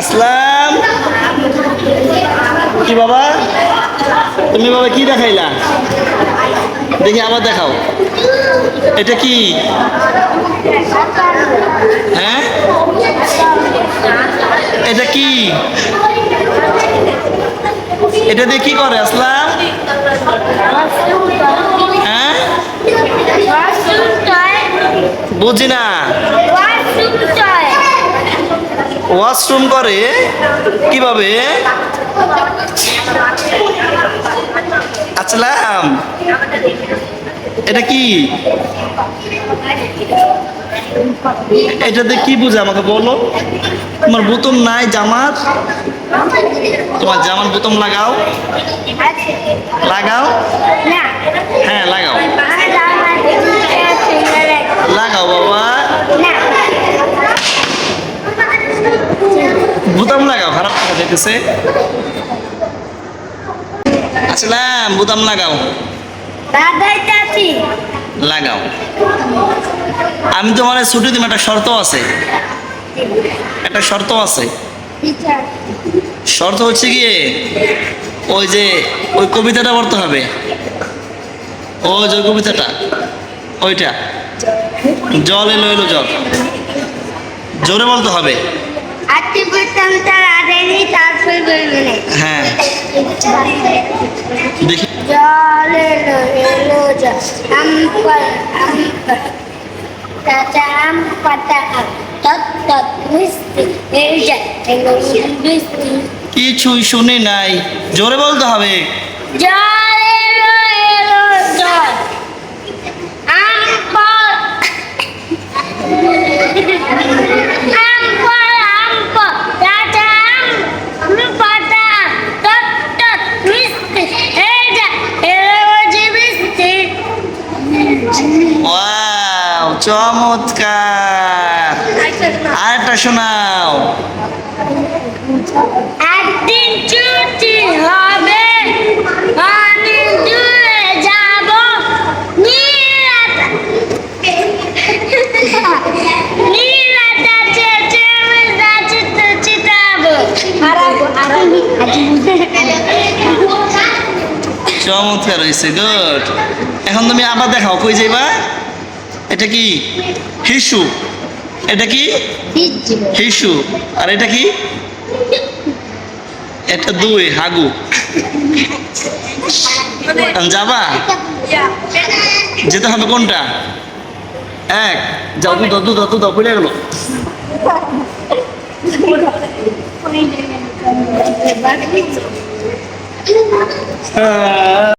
আসলাম। কি বাবা? তুমি বাবা কি দেখাইলা? দেখি আবার দেখাও। এটা কি? হ্যাঁ? এটা কি? এটা দিয়ে কি করে আসলাম? হ্যাঁ? বুঝি না ওয়াশরুম করে কীভাবে? আসলাম এটা কি? এটাতে কি বুঝে আমাকে বলো? তোমার বোতম নাই জামার? তোমার জামার বোতম লাগাও। লাগাও হ্যাঁ লাগাও লাগাও বাবা বোতাম লাগাও দেখতেছে আসলাম বোতাম লাগাও। লাগাও। আমি তোমার ছুটি দিব একটা শর্ত আছে। একটা শর্ত আছে। শর্ত হচ্ছে গিয়ে ওই যে ওই কবিতাটা পড়তে হবে। ওই যে কবিতাটা ওইটা। জল এলো এলো জল জোরে বলতে হবে। আটটি তার আড়াইনি তারপর বলবে না হ্যাঁ। দেখি। জল এলো এলো জল। আম্পার চাচা আম পাতা আম। তত তত মিষ্টি। এই যায় মিষ্টি। কিছুই শুনে নাই। জোরে বলতে হবে। জল এলো এলো জল। আম্পার চমৎকার। আরেকটা শোনাও। একদিন ছুটি হবে অনেক দূরে যাব নীলাটা নীলাটা চেঁচে আমি নাচিতে চিতাবো চমৎকার হয়েছে গুড এখন তুমি আবার দেখাও কই যাইবা? এটা কি? হিসু। এটা কি? হিসু। আর এটা কি? এটা দুই হাগু। যাবা যেতে হবে কোনটা? এক। যাও দু দাও দু দাও দু দাও পড়ে গেল।